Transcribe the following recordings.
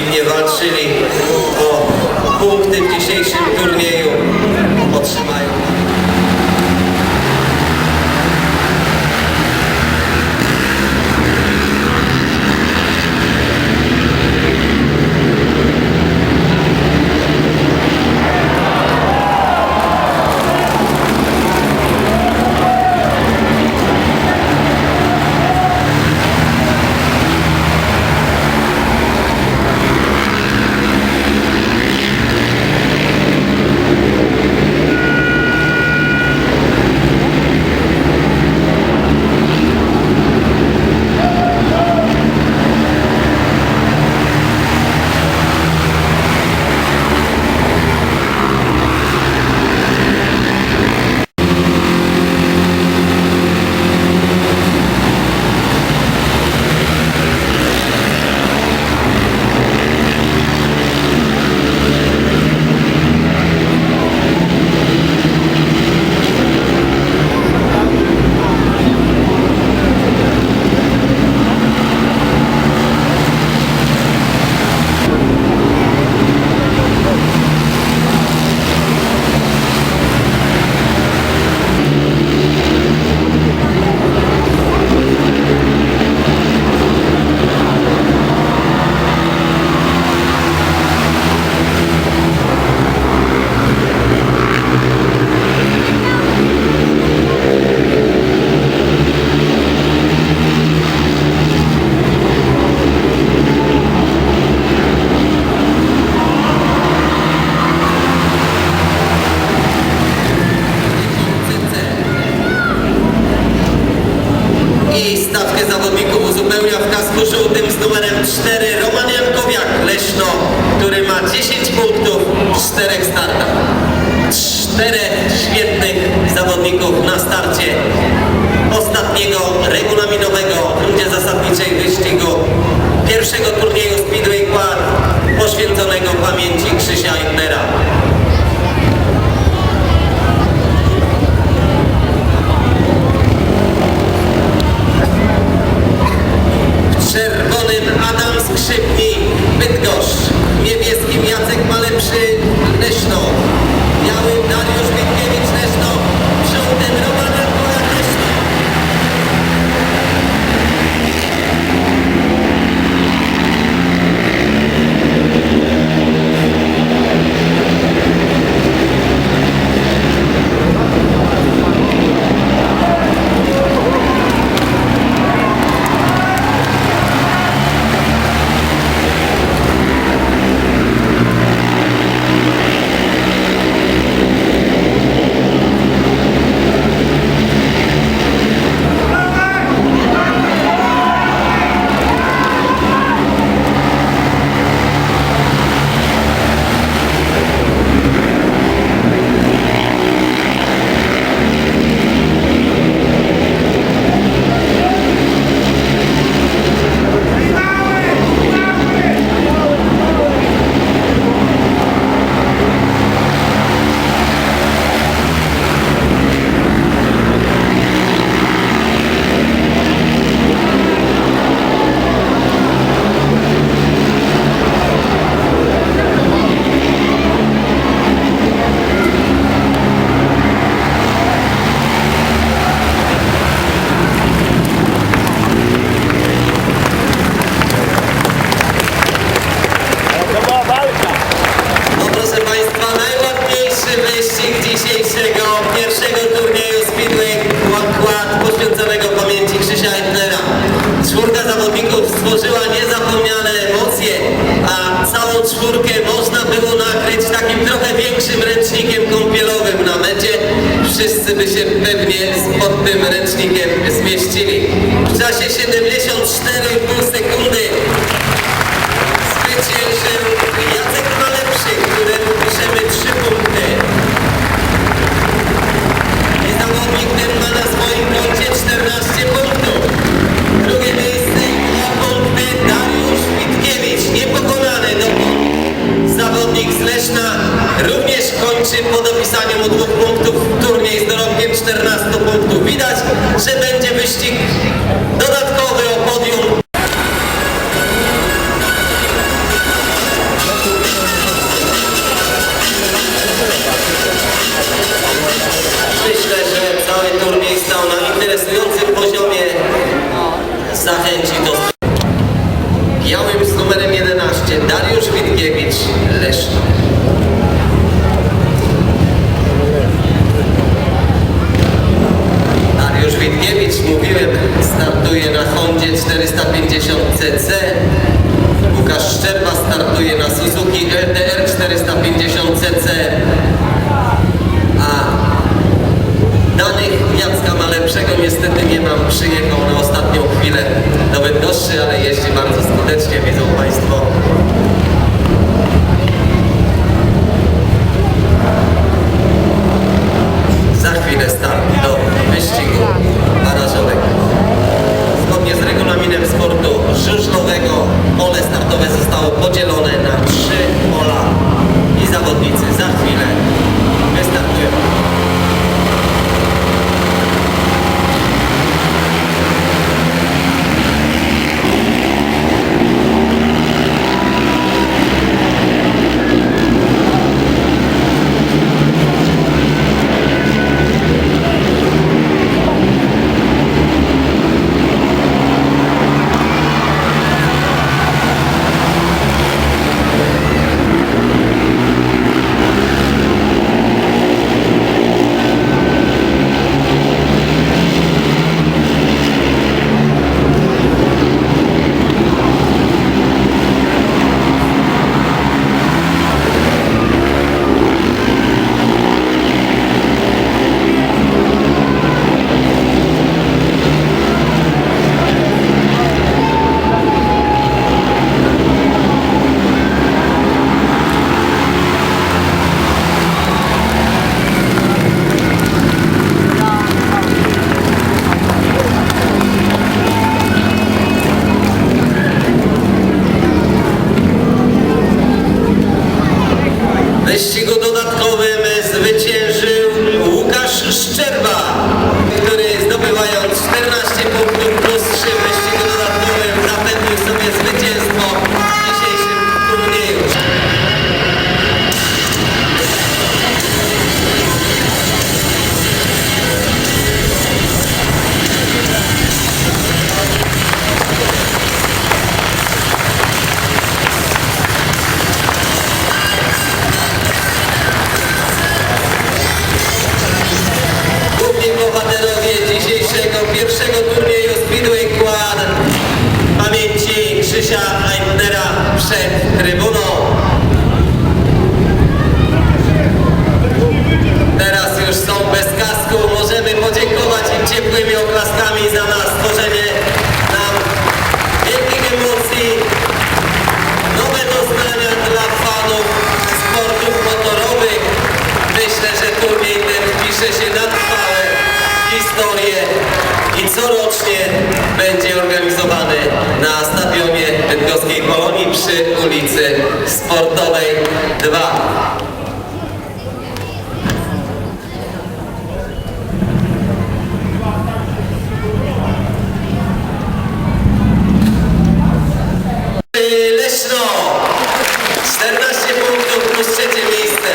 nie walczyli o punkty w dzisiejszym turnieju otrzymają. I stawkę zawodników uzupełnia w kasku żółtym z numerem 4 Roman Jankowiak Leszno, który ma 10 punktów w 4 startach. Czterech świetnych zawodników na starcie ostatniego regulaminowego w rundzie zasadniczej wyścigu pierwszego turnieju Speedway Quad można było nakryć takim trochę większym ręcznikiem kąpielowym na mecie. Wszyscy by się pewnie pod tym ręcznikiem zmieścili. W czasie 74,5 sekundy Leszno. Dariusz Witkiewicz, mówiłem, startuje na Hondzie 450cc. Łukasz Szczerba startuje na Suzuki LTR 450cc. A danych Jacka Malepszego niestety nie mam. Przyjechał na ostatnią chwilę do Bydgoszczy, ale jeździ bardzo skutecznie, widzą Państwo. Za chwilę start do wyścigu barażowego. Zgodnie z regulaminem sportu W wyścigu dodatkowym przed trybuną. Teraz już są bez kasku. Możemy podziękować im ciepłymi oklaskami za nas stworzenie nam wielkich emocji, nowe doznania dla fanów sportów motorowych. Myślę, że turniej ten wpisze się na trwałe historię i corocznie będzie organizowany przy ulicy Sportowej 2. Leszno 14 punktów plus trzecie miejsce.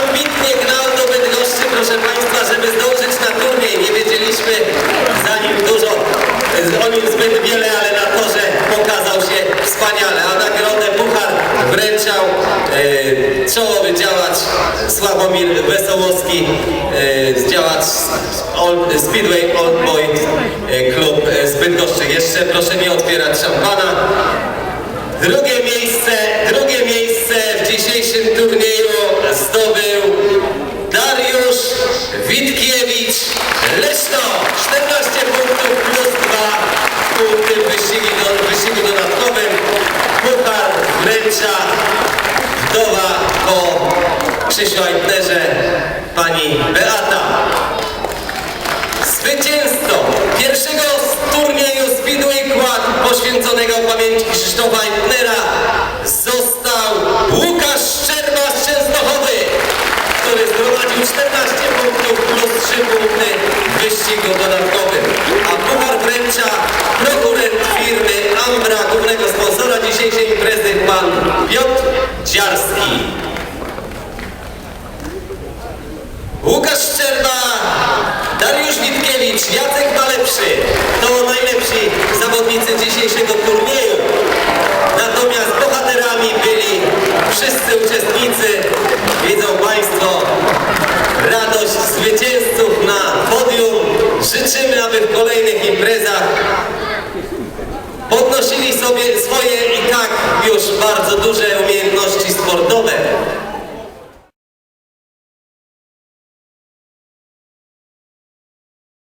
Ambitnie gnał do Bydgoszczy, proszę Państwa, żeby zdążyć na turniej. Nie wiedzieliśmy za nim dużo, o nim zbyt wiele, ale na torze pokazał się wspaniale. A czołowy działacz Sławomir Wesołowski, e, działacz Old, Speedway Old Boy e, Klub e, z Bydgoszczy. Jeszcze proszę nie otwierać szampana. Drugie miejsce, drugie miejsce w dzisiejszym turnieju zdobył Dariusz Witkiewicz Leszno. 14 punktów plus 2 punkty w wyścigu, do, w wyścigu dodatkowym. Puchar wręcza wdowa po Krzysiu Eintnerze pani Beata. Zwycięzcą pierwszego z turnieju Speedway Quad poświęconego pamięci Krzysztofa Eintnera został Łukasz Szczerba z Częstochowy, który zgromadził 14 punktów plus 3 punkty w wyścigu dodatkowym. A puchar wręcza prokurent firmy Ambra, głównego sponsora dzisiejszej imprezy, pan Piotr Dziarski. Łukasz Szczerba, Dariusz Witkiewicz, Jacek Malepszy to najlepsi zawodnicy dzisiejszego turnieju. Natomiast bohaterami byli wszyscy uczestnicy.